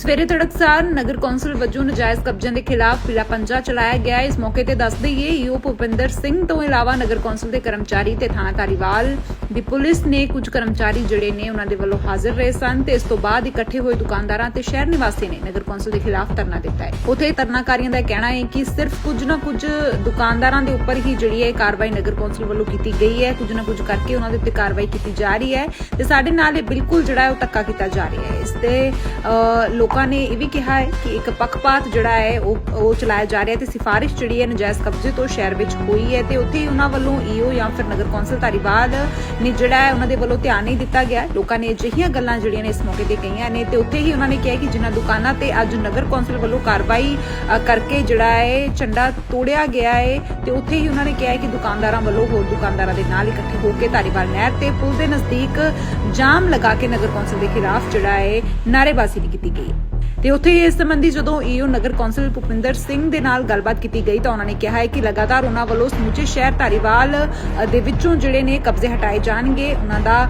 ਸਵੇਰੇ ਤੜਕਸਾਰ ਨਗਰ ਕੌਂਸਲ ਵੱਲੋਂ ਨਜਾਇਜ਼ ਕਬਜ਼ਿਆਂ ਦੇ ਖਿਲਾਫ ਪੀਲਾ ਪੰਜਾ ਚਲਾਇਆ ਗਿਆ। ਇਸ ਮੌਕੇ ਤੇ ਦੱਸ ਦਈਏ, ਯੂ ਭੁਪਿੰਦਰ ਸਿੰਘ ਤੋਂ ਇਲਾਵਾ ਨਗਰ ਕੌਂਸਲ ਦੇ ਕਰਮਚਾਰੀ ਤੇ ਥਾਣਾ ਧਾਰੀਵਾਲ ਦੀ ਪੁਲਿਸ ਨੇ ਕੁਝ ਕਰਮਚਾਰੀ ਜਿਹੜੇ ਨੇ ਉਹਨਾਂ ਦੇ ਵੱਲੋਂ ਹਾਜ਼ਰ ਰਹੇ ਸਨ ਤੇ ਇਸ ਤੋਂ ਬਾਅਦ ਇਕੱਠੇ ਹੋਏ ਦੁਕਾਨਦਾਰਾਂ ਤੇ ਸ਼ਹਿਰ ਨਿਵਾਸੀਆਂ ਨੇ ਨਗਰ ਕੌਂਸਲ ਦੇ ਖਿਲਾਫ ਧਰਨਾ ਦਿੱਤਾ ਹੈ। ਉਥੇ ਧਰਨਾਕਾਰੀਆਂ ਦਾ ਕਹਿਣਾ ਹੈ ਕਿ ਸਿਰਫ ਕੁਝ ਨਾ ਕੁਝ ਦੁਕਾਨਦਾਰਾਂ ਦੇ ਉੱਪਰ ਹੀ ਜਿਹੜੀ ਹੈ ਕਾਰਵਾਈ ਨਗਰ ਕੌਂਸਲ ਵੱਲੋਂ ਕੀਤੀ ਗਈ ਹੈ। ਕੁਝ ਨਾ ਕੁਝ ਕਰਕੇ ਉਹਨਾਂ ਦੇ ਉੱਤੇ ਕਾਰਵਾਈ ਕੀਤੀ ਜਾ ਰਹੀ ਹੈ ਤੇ ਸਾਡੇ ਨਾਲ ਇਹ ਬਿਲਕੁਲ ਜਿਹੜਾ ਹੈ ਉਹ ਧੱਕਾ ਕੀਤਾ ਜਾ ਰਿਹਾ ਹੈ। ਇਸ ਤੇ ਲੋਕਾਂ ਨੇ ਇਹ ਵੀ ਕਿਹਾ ਹੈ ਕਿ ਇੱਕ ਪੱਖਪਾਤ ਜਿਹੜਾ ਹੈ ਉਹ ਉਹ ਚਲਾਇਆ ਜਾ ਰਿਹਾ ਤੇ ਸਿਫਾਰਿਸ਼ ਜਿਹੜੀ ਹੈ ਨਜਾਇਜ਼ ਕਬਜ਼ੇ ਤੋਂ ਸ਼ਹਿਰ ਵਿੱਚ ਹੋਈ ਹੈ ਤੇ ਉੱਥੇ ਹੀ ਉਹਨਾਂ ਵੱਲੋਂ ਈਓ ਜਾਂ ਫਿਰ ਨਗਰ ਕੌਂਸਲ ਧਾਰੀਵਾਲ ਨੇ ਜਿਹੜਾ ਹੈ, ਉਹਨਾਂ ਦੇ ਵੱਲੋਂ ਧਿਆਨ ਨਹੀਂ ਦਿੱਤਾ ਗਿਆ। ਲੋਕਾਂ ਨੇ ਅਜਿਹੀਆਂ ਗੱਲਾਂ ਜਿਹੜੀਆਂ ਨੇ ਇਸ ਮੌਕੇ ਤੇ ਕਹੀਆਂ ਨੇ ਤੇ ਉੱਥੇ ਹੀ ਉਹਨਾਂ ਨੇ ਕਿਹਾ ਕਿ ਜਿਨ੍ਹਾਂ ਦੁਕਾਨਾਂ ਤੇ ਅੱਜ ਨਗਰ ਕੌਂਸਲ ਵੱਲੋਂ ਕਾਰਵਾਈ ਕਰਕੇ ਜਿਹੜਾ ਹੈ, ਝੰਡਾ ਤੋੜਿਆ ਗਿਆ ਹੈ ਤੇ ਉੱਥੇ ਹੀ ਉਹਨਾਂ ਨੇ ਕਿਹਾ ਕਿ ਦੁਕਾਨਦਾਰਾਂ ਵੱਲੋਂ ਹੋਰ ਦੁਕਾਨਦਾਰਾਂ ਦੇ ਨਾਲ ਇਕੱਠੇ ਹੋ ਕੇ ਧਾਰੀਵਾਲ ਨਹਿਰ ਤੇ ਪੁਲ ਦੇ ਨਜ਼ਦੀਕ ਜਾਮ ਲਗਾ ਕੇ ਨਗਰ ਕੌਂਸਲ ਦੇ ਖਿਲਾਫ ਜਿਹੜਾ ਹੈ, ਨਾਅਰੇਬਾਜ਼ੀ ਵੀ ਕੀਤੀ ਗਈ। ਹੈ ਤੇ ਉੱਥੇ ਇਸ ਸੰਬੰਧੀ ਜਦੋਂ ਈਓ ਨਗਰ ਕੌਂਸਲ ਭੁਪਿੰਦਰ ਸਿੰਘ ਦੇ ਨਾਲ ਗੱਲਬਾਤ ਕੀਤੀ ਗਈ ਤਾਂ ਉਹਨਾਂ ਨੇ ਕਿਹਾ ਹੈ ਕਿ ਲਗਾਤਾਰ ਉਹਨਾਂ ਵੱਲੋਂ ਸਮੁੱਚੇ ਸ਼ਹਿਰ ਧਾਰੀਵਾਲ ਦੇ ਵਿੱਚੋਂ ਜਿਹੜੇ ਨੇ ਕਬਜ਼ੇ ਹਟਾਏ ਜਾਣਗੇ, ਉਹਨਾਂ ਦਾ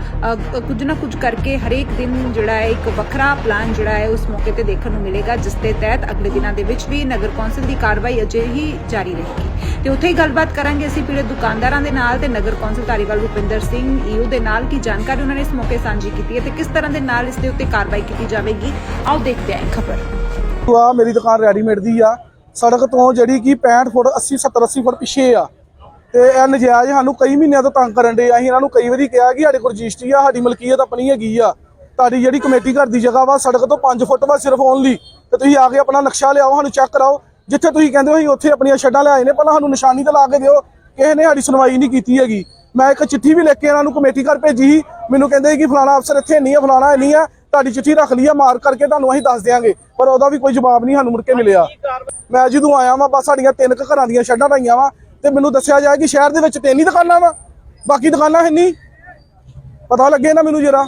ਕੁਝ ਨਾ ਕੁਝ ਕਰਕੇ ਹਰੇਕ ਦਿਨ ਜਿਹੜਾ ਹੈ ਇੱਕ ਵੱਖਰਾ ਪਲਾਨ ਜਿਹੜਾ ਹੈ ਉਸ ਮੌਕੇ ਤੇ ਦੇਖਣ ਨੂੰ ਮਿਲੇਗਾ, ਜਿਸ ਦੇ ਤਹਿਤ ਅਗਲੇ ਦਿਨਾਂ ਦੇ ਵਿੱਚ ਵੀ ਨਗਰ ਕੌਂਸਲ ਦੀ ਕਾਰਵਾਈ ਅਜੇ ਹੀ ਜਾਰੀ ਰਹੇਗੀ। ਤੇ ਉੱਥੇ ਹੀ ਗੱਲਬਾਤ ਕਰਾਂਗੇ ਅਸੀਂ ਪੀੜਤ ਦੁਕਾਨਦਾਰਾਂ ਦੇ ਨਾਲ ਤੇ ਨਗਰ ਕੌਂਸਲ ਧਾਰੀਵਾਲ ਭੁਪਿੰਦਰ ਸਿੰਘ, ਈਓ ਦੇ ਨਾਲ ਕੀ ਜਾਣਕਾਰੀ ਉਹਨਾਂ ਨੇ ਇਸ ਮੌਕੇ ਸਾਂਝੀ ਕੀਤੀ ਹੈ ਤੇ ਕਿਸ ਤਰ੍ਹਾਂ ਦੇ ਨਾਲ ਇਸ ਦੇ ਉੱਤੇ ਕਾਰਵਾਈ ਕੀਤੀ ਜਾਵੇਗੀ, ਆਓ ਦੇਖਦੇ ਹਾਂ ਖਬਰ। ਆ, ਮੇਰੀ ਦੁਕਾਨ ਰੈਡੀਮੇਡ ਦੀ ਆ। ਸੜਕ ਤੋਂ ਜਿਹੜੀ ਕਿ 65 ਫੁੱਟ 80 70 80 ਫੁੱਟ ਪਿੱਛੇ ਆ। ਤੇ ਇਹ ਨਜਾਇਜ਼ ਸਾਨੂੰ ਕਈ ਮਹੀਨਿਆਂ ਤੋਂ ਤੰਗ ਕਰਨ ਦੇ ਅਸੀਂ ਇਹਨਾਂ ਨੂੰ ਕਈ ਵਾਰੀ ਕਿਹਾ ਕਿ ਸਾਡੇ ਕੋਲ ਰਜਿਸਟਰੀ ਆ, ਸਾਡੀ ਮਲਕੀਅਤ ਆਪਣੀ ਹੈਗੀ ਆ। ਤੁਹਾਡੀ ਜਿਹੜੀ ਕਮੇਟੀ ਘਰ ਦੀ ਜਗ੍ਹਾ ਵਾ, ਸੜਕ ਤੋਂ 5 ਫੁੱਟ ਵਾ ਸਿਰਫ ਓਨਲੀ ਤੇ ਤੁਸੀਂ ਆ ਕੇ ਆਪਣਾ ਨਕਸ਼ਾ ਲਿਆਓ, ਸਾਨੂੰ ਚੈੱਕ ਕਰਾਓ। ਜਿੱਥੇ ਤੁਸੀਂ ਕਹਿੰਦੇ ਹੋ ਅਸੀਂ ਉੱਥੇ ਆਪਣੀਆਂ ਛੱਡਾਂ ਲਿਆਏ ਨੇ, ਪਹਿਲਾਂ ਸਾਨੂੰ ਨਿਸ਼ਾਨੀ ਤਾਂ ਲਾ ਕੇ ਦਿਓ, ਕਿਸੇ ਨੇ ਸਾਡੀ ਸੁਣਵਾਈ ਨਹੀਂ ਕੀਤੀ ਹੈਗੀ। ਮੈਂ ਇੱਕ ਚਿੱਠੀ ਵੀ ਲਿਖ ਕੇ ਇਹਨਾਂ ਨੂੰ ਕਮੇਟੀ ਘਰ ਭੇਜੀ ਸੀ, ਮੈਨੂੰ ਕਹਿੰਦੇ ਕਿ ਫਲਾਣਾ ਅਫਸਰ ਇੱਥੇ ਨਹੀਂ ਆ ਫਲਾਣਾ ਨਹੀਂ ਆ ਤੁਹਾਡੀ ਚਿੱਠੀ ਰੱਖ ਲਈ ਹੈ, ਮਾਰ ਕਰਕੇ ਤੁਹਾਨੂੰ ਅਸੀਂ ਦੱਸ ਦਿਆਂਗੇ। ਪਰ ਉਹਦਾ ਵੀ ਕੋਈ ਜਵਾਬ ਨਹੀਂ ਸਾਨੂੰ ਮੁੜ ਕੇ ਮਿਲਿਆ। ਮੈਂ ਜਦੋਂ ਆਇਆ ਵਾਂ, ਬਸ ਸਾਡੀਆਂ ਤਿੰਨ ਕੁ ਘਰਾਂ ਦੀਆਂ ਛੱਡਾਂ ਲਾਈਆਂ ਵਾ, ਤੇ ਮੈਨੂੰ ਦੱਸਿਆ ਜਾਏ ਕਿ ਸ਼ਹਿਰ ਦੇ ਵਿੱਚ ਤਿੰਨ ਹੀ ਦੁਕਾਨਾਂ ਵਾ, ਬਾਕੀ ਦੁਕਾਨਾਂ ਹੈ ਨਹੀਂ। ਪਤਾ ਲੱਗੇ ਨਾ ਮੈਨੂੰ ਜਰਾ।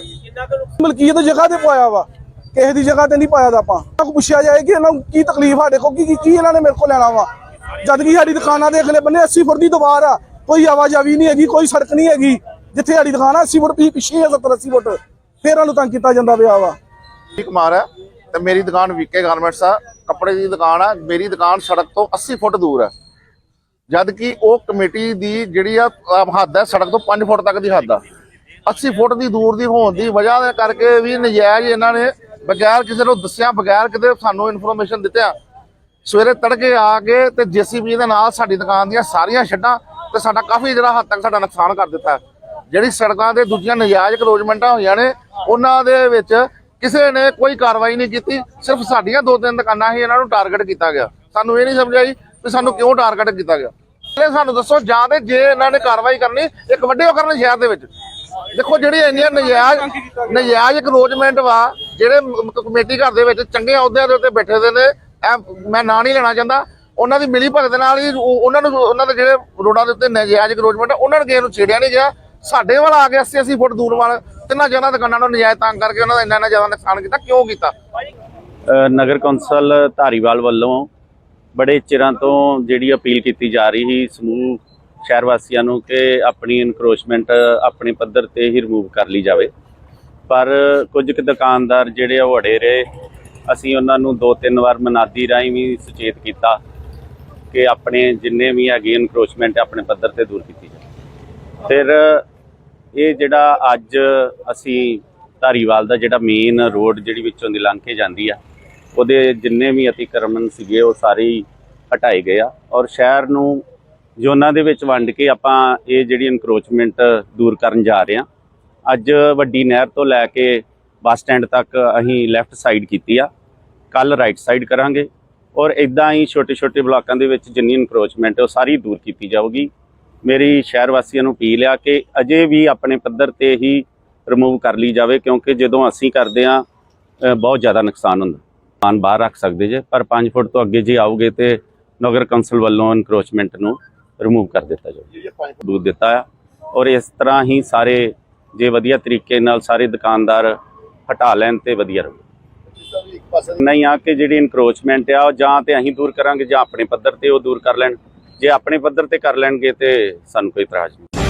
ਮਲਕੀਅਤ ਜਗ੍ਹਾ ਤੇ ਪਾਇਆ ਵਾ। ਕਿਸੇ ਦੀ ਜਗ੍ਹਾ ਤੇ ਨਹੀਂ ਪਾਇਆ ਦਾ ਆਪਾਂ। ਇਹਨਾਂ ਕੋਲ ਪੁੱਛਿਆ ਜਾਏ ਕਿ ਇਹਨਾਂ ਨੂੰ ਕੀ ਤਕਲੀਫ ਸਾਡੇ ਕੋਲ ਕੀ ਕੀ- ਇਹਨਾਂ ਨੇ ਮੇਰੇ ਕੋਲ ਲੈਣਾ ਵਾ। ਜਦ ਕਿ ਸਾਡੀ ਦੁਕਾਨਾਂ ਦੇ ਅਗਲੇ ਬੰਨੇ 80 ਫੁੱਟ ਦੀ ਦੀਵਾਰ ਆ। ਕੋਈ ਆਵਾਜਾਈ ਨਹੀਂ ਹੈਗੀ, ਕੋਈ ਸੜਕ ਨਹੀਂ ਹੈਗੀ। ਜਿੱਥੇ ਸਾਡੀ ਦੁਕਾਨ ਆ 80 ਫੁੱਟ ਪਿੱਛੇ ਪਿੱਛੇ 70 80 ਫੁੱਟ। ਫੇਰ ਉਹਨੂੰ ਤੰਗ ਕੀਤਾ ਜਾਂਦਾ ਪਿਆ ਵਾ। ਜੀ ਕੁਮਾਰ ਹੈ, ਤੇ ਮੇਰੀ ਦੁਕਾਨ ਵੀਕੇ ਗਾਰਮੈਂਟਸ ਆ। ਕੱਪੜੇ ਦੀ ਦੁਕਾਨ ਆ, ਮੇਰੀ ਦੁਕਾਨ ਸੜਕ ਤੋਂ 80 ਫੁੱਟ ਦੂਰ ਹੈ। ਜਦ ਕਿ ਉਹ ਕਮੇਟੀ ਦੀ ਜਿਹੜੀ ਆ ਹੱਦ ਹੈ, ਸੜਕ ਤੋਂ 5 ਫੁੱਟ ਤੱਕ ਦੀ ਹੱਦ ਆ। 80 ਫੁੱਟ ਦੀ ਦੂਰ ਦੀ ਹੋਣ ਦੀ ਵਜ੍ਹਾ ਦੇ ਕਰਕੇ ਵੀ ਨਜਾਇਜ਼ ਇਹਨਾਂ ਨੇ ਬਗੈਰ ਕਿਸੇ ਨੂੰ ਦੱਸਿਆ, ਬਗੈਰ ਕਿਤੇ ਸਾਨੂੰ ਇਨਫੋਰਮੇਸ਼ਨ ਦਿੱਤਿਆ, ਸਵੇਰੇ ਤੜਕੇ ਆ ਕੇ ਤੇ ਜੀਸੀਬੀ ਦੇ ਨਾਲ ਸਾਡੀ ਦੁਕਾਨ ਦੀਆਂ ਸਾਰੀਆਂ ਛੱਡਾਂ ਤੇ ਸਾਡਾ ਕਾਫੀ ਜਿਹੜਾ ਹੱਦ ਤੱਕ ਸਾਡਾ ਨੁਕਸਾਨ ਕਰ ਦਿੱਤਾ। ਜਿਹੜੀ ਸੜਕਾਂ ਦੇ ਦੂਜੀਆਂ ਨਜਾਇਜ਼ ਕਰੋਜਮੈਂਟਾਂ ਹੋਈਆਂ ਨੇ, ਉਹਨਾਂ ਦੇ ਵਿੱਚ ਕਿਸੇ ਨੇ ਕੋਈ ਕਾਰਵਾਈ ਨਹੀਂ ਕੀਤੀ, ਸਿਰਫ ਸਾਡੀਆਂ ਦੋ ਤਿੰਨ ਦੁਕਾਨਾਂ ਹੀ ਇਹਨਾਂ ਨੂੰ ਟਾਰਗੇਟ ਕੀਤਾ ਗਿਆ। ਸਾਨੂੰ ਇਹ ਨਹੀਂ ਸਮਝ ਆਈ ਕਿ ਸਾਨੂੰ ਕਿਉਂ ਟਾਰਗੇਟ ਕੀਤਾ ਗਿਆ। ਪਹਿਲੇ ਸਾਨੂੰ ਦੱਸੋ, ਜਾਂ ਤੇ ਜੇ ਇਹਨਾਂ ਨੇ ਕਾਰਵਾਈ ਕਰਨੀ, ਇੱਕ ਵੱਡੇ ਹੋ ਕਰਨ ਸ਼ਹਿਰ ਦੇ ਵਿੱਚ। ਦੇਖੋ ਜਿਹੜੀ ਇੰਨੀਆਂ ਨਜਾਇਜ਼ ਨਜਾਇਜ਼ ਕਰੋਜਮੈਂਟ ਵਾ, ਜਿਹੜੇ ਕਮੇਟੀ ਘਰ ਦੇ ਵਿੱਚ ਚੰਗੇ ਅਹੁਦਿਆਂ ਦੇ ਉੱਤੇ ਬੈਠੇ ਦੇ ਨੇ ਮੈਂ ਨਾਂ ਨਹੀਂ ਲੈਣਾ ਚਾਹੁੰਦਾ। ਉਹਨਾਂ ਦੀ ਮਿਲੀ ਭਗਤ ਨਾਲ ਹੀ ਉਹਨਾਂ ਨੂੰ ਉਹਨਾਂ ਦੇ ਜਿਹੜੇ ਰੋਡਾਂ ਦੇ ਉੱਤੇ ਨਜਾਇਜ਼ ਕਰੋਜਮੈਂਟ ਉਹਨਾਂ ਨੇ ਕਿਸੇ ਨੂੰ ਛੇੜਿਆ ਨਹੀਂ ਗਿਆ। ਸਾਡੇ ਵੱਲ ਆ ਗਿਆ 80 80 ਫੁੱਟ ਦੂਰ ਵੱਲ ਤਿੰਨਾਂ ਜ਼ਿਆਦਾ ਦੁਕਾਨਾਂ ਨੂੰ ਨਜਾਇਜ਼ ਤੰਗ ਕਰਕੇ ਉਹਨਾਂ ਦਾ ਇੰਨਾ ਇੰਨਾ ਜ਼ਿਆਦਾ ਨੁਕਸਾਨ ਕੀਤਾ। ਕਿਉਂ ਕੀਤਾ? ਨਗਰ ਕੌਂਸਲ ਧਾਰੀਵਾਲ ਵੱਲੋਂ ਬੜੇ ਚਿਰਾਂ ਤੋਂ ਜਿਹੜੀ ਅਪੀਲ ਕੀਤੀ ਜਾ ਰਹੀ ਸੀ, ਸਮੂਹ ਸ਼ਹਿਰ ਵਾਸੀਆਂ ਨੂੰ ਕਿ ਆਪਣੀ ਇਨਕਰੋਚਮੈਂਟ ਆਪਣੇ ਪੱਧਰ ਤੇ ਹੀ ਰਿਮੂਵ ਕਰ ਲਈ ਜਾਵੇ। ਪਰ ਕੁਝ ਕੁ ਦੁਕਾਨਦਾਰ ਜਿਹੜੇ ਉਹ ਅੜੇ ਰਹੇ। ਅਸੀਂ ਉਹਨਾਂ ਨੂੰ ਦੋ ਤਿੰਨ ਵਾਰ ਮਨਾਦੀ ਰਾਹੀਂ ਵੀ ਸੁਚੇਤ ਕੀਤਾ ਕਿ ਆਪਣੇ ਜਿੰਨੇ ਵੀ ਹੈਗੇ ਇਨਕਰੋਚਮੈਂਟ ਆਪਣੇ ਪੱਧਰ ਤੇ ਦੂਰ ਕੀਤੀ ਜਾਵੇ। ਫਿਰ ਇਹ ਜਿਹੜਾ ਅੱਜ ਅਸੀਂ ਧਾਰੀਵਾਲ ਦਾ ਜਿਹੜਾ ਮੇਨ ਰੋਡ ਜਿਹੜੀ ਵਿੱਚੋਂ ਦੀ ਲੰਘ ਕੇ ਜਾਂਦੀ ਆ, ਉਹਦੇ ਜਿੰਨੇ ਵੀ ਅਤੀਕਰਮਨ ਸੀਗੇ ਉਹ ਸਾਰੇ ਹੀ ਹਟਾਏ ਗਏ ਆ। ਔਰ ਸ਼ਹਿਰ ਨੂੰ ਜ਼ੋਨਾਂ ਦੇ ਵਿੱਚ ਵੰਡ ਕੇ ਆਪਾਂ ਇਹ ਜਿਹੜੀ ਇਨਕਰੋਚਮੈਂਟ ਦੂਰ ਕਰਨ ਜਾ ਰਹੇ ਹਾਂ। ਅੱਜ ਵੱਡੀ ਨਹਿਰ ਤੋਂ ਲੈ ਕੇ ਬੱਸ ਸਟੈਂਡ ਤੱਕ ਅਸੀਂ ਲੈਫਟ ਸਾਈਡ ਕੀਤੀ ਆ। ਕੱਲ ਰਾਈਟ ਸਾਈਡ ਕਰਾਂਗੇ ਔਰ ਇਦਾਂ ਹੀ ਛੋਟੇ ਛੋਟੇ ਬਲਾਕਾਂ ਦੇ ਵਿੱਚ ਜਿੰਨੀ ਇਨਕਰੋਚਮੈਂਟ ਹੈ ਉਹ ਸਾਰੀ ਦੂਰ ਕੀਤੀ ਜਾਊਗੀ। ਮੇਰੀ ਸ਼ਹਿਰ ਵਾਸੀਆਂ ਨੂੰ ਅਪੀਲ ਆ ਕਿ ਅਜੇ ਵੀ ਆਪਣੇ ਪੱਧਰ ਤੇ ਹੀ ਰਿਮੂਵ ਕਰ ਲਈ ਜਾਵੇ ਕਿਉਂਕਿ ਜਦੋਂ ਅਸੀਂ ਕਰਦੇ ਆ ਬਹੁਤ ਜ਼ਿਆਦਾ ਨੁਕਸਾਨ ਹੁੰਦਾ। ਮਾਨ ਬਾਹਰ ਰੱਖ ਸਕਦੇ ਜੇ, ਪਰ 5 ਫੁੱਟ ਤੋਂ ਅੱਗੇ ਜੇ ਆਓਗੇ ਤੇ ਨਗਰ ਕੌਂਸਲ ਵੱਲੋਂ ਇਨਕਰੋਚਮੈਂਟ ਨੂੰ ਰਿਮੂਵ ਕਰ ਦਿੱਤਾ ਜਾਊਗਾ ਦੂਰ ਦਿੱਤਾ ਆ। ਔਰ ਇਸ ਤਰ੍ਹਾਂ ਹੀ ਸਾਰੇ ਜੇ ਵਧੀਆ ਤਰੀਕੇ ਨਾਲ ਸਾਰੇ ਦੁਕਾਨਦਾਰ ਹਟਾ ਲੈਣ ਤੇ ਵਧੀਆ ਰਹੂ। ਨਹੀਂ ਆ ਕਿ ਜਿਹੜੀ ਇਨਕਰੋਚਮੈਂਟ ਆ ਉਹ ਜਾਂ ਤੇ ਅਸੀਂ ਦੂਰ ਕਰਾਂਗੇ ਜਾਂ ਆਪਣੇ ਪੱਧਰ ਤੇ ਉਹ ਦੂਰ ਕਰ ਲੈਣ। ਜੇ ਆਪਣੇ ਪੱਧਰ ਤੇ ਕਰ ਲੈਣਗੇ ਤੇ ਸਾਨੂੰ ਕੋਈ ਇਤਰਾਜ਼ ਨਹੀਂ।